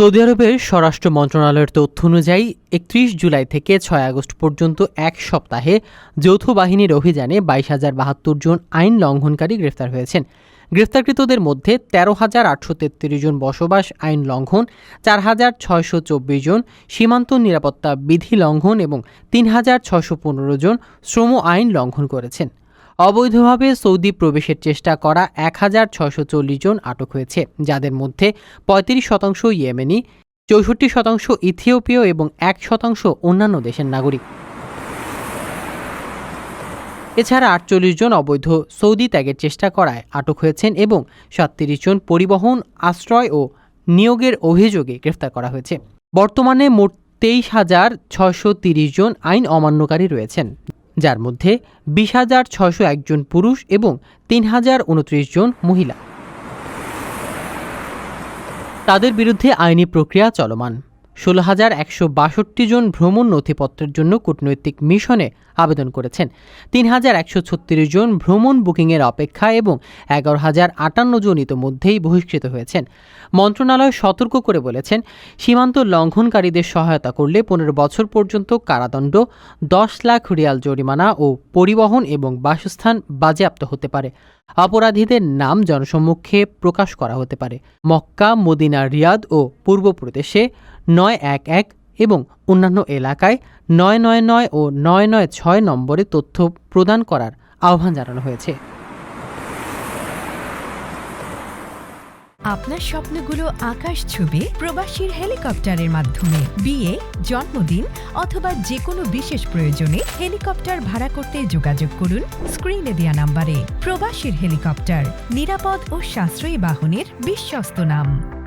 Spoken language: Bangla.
সৌদি আরবের স্বরাষ্ট্র মন্ত্রণালয়ের তথ্য অনুযায়ী, একত্রিশ জুলাই থেকে ছয় আগস্ট পর্যন্ত এক সপ্তাহে যৌথ বাহিনীর অভিযানে বাইশ হাজার বাহাত্তর জন আইন লঙ্ঘনকারী গ্রেফতার হয়েছেন। গ্রেফতারকৃতদের মধ্যে তেরো হাজার আটশো তেত্রিশ জন বসবাস আইন লঙ্ঘন, চার হাজার ছয়শো চব্বিশ জন সীমান্ত নিরাপত্তা বিধি লঙ্ঘন এবং তিন হাজার ছয়শো পনেরো জন শ্রম আইন লঙ্ঘন করেছেন। অবৈধভাবে সৌদি প্রবেশের চেষ্টা করা এক হাজার ছয়শো চল্লিশ জন আটক হয়েছে, যাদের মধ্যে পঁয়ত্রিশ শতাংশ ইয়েমেনি, চৌষট্টি শতাংশ ইথিওপীয় এবং এক শতাংশ অন্যান্য দেশের নাগরিক। এছাড়া আটচল্লিশ জন অবৈধ সৌদি ত্যাগের চেষ্টা করায় আটক হয়েছেন এবং সাতত্রিশ জন পরিবহন, আশ্রয় ও নিয়োগের অভিযোগে গ্রেফতার করা হয়েছে। বর্তমানে মোট তেইশ হাজার তিরিশ জন আইন অমান্যকারী রয়েছেন। যার মধ্যে বিশ হাজার ছশো একজন পুরুষ এবং তিন হাজার উনত্রিশ জন মহিলা। তাদের বিরুদ্ধে আইনি প্রক্রিয়া চলমান। ষোলো হাজার একশো বাষট্টি জন ভ্রমণ নথিপত্রের জন্য কূটনৈতিক মিশনে আবেদন করেছেন। তিন হাজার একশো ছত্রিশ জন ভ্রমণ বুকিংয়ের অপেক্ষা এবং এগারো হাজার আটান্ন জন ইতোমধ্যেই বহিষ্কৃত হয়েছেন। মন্ত্রণালয় সতর্ক করে বলেছেন, সীমান্ত লঙ্ঘনকারীদের সহায়তা করলে পনেরো বছর পর্যন্ত কারাদণ্ড, দশ লাখ রিয়াল জরিমানা ও পরিবহন এবং বাসস্থান বাজেয়াপ্ত হতে পারে। অপরাধীদের নাম জনসম্মুখে প্রকাশ করা হতে পারে। মক্কা, মদিনা, রিয়াদ ও পূর্ব প্রদেশে নয় এক এক এবং অন্যান্য এলাকায় নয় নয় নয় ও নয় নয় ছয় নম্বরে তথ্য প্রদান করার আহ্বান জানানো হয়েছে। আপনার স্বপ্নগুলো আকাশ ছুবে প্রবাসীর হেলিকপ্টারের মাধ্যমে। বিয়ে, জন্মদিন অথবা যে কোনো বিশেষ প্রয়োজনে হেলিকপ্টার ভাড়া করতে যোগাযোগ করুন স্ক্রিনে দেওয়া নাম্বারে। প্রবাসীর হেলিকপ্টার নিরাপদ ও সাশ্রয়ী বাহনের বিশ্বস্ত নাম।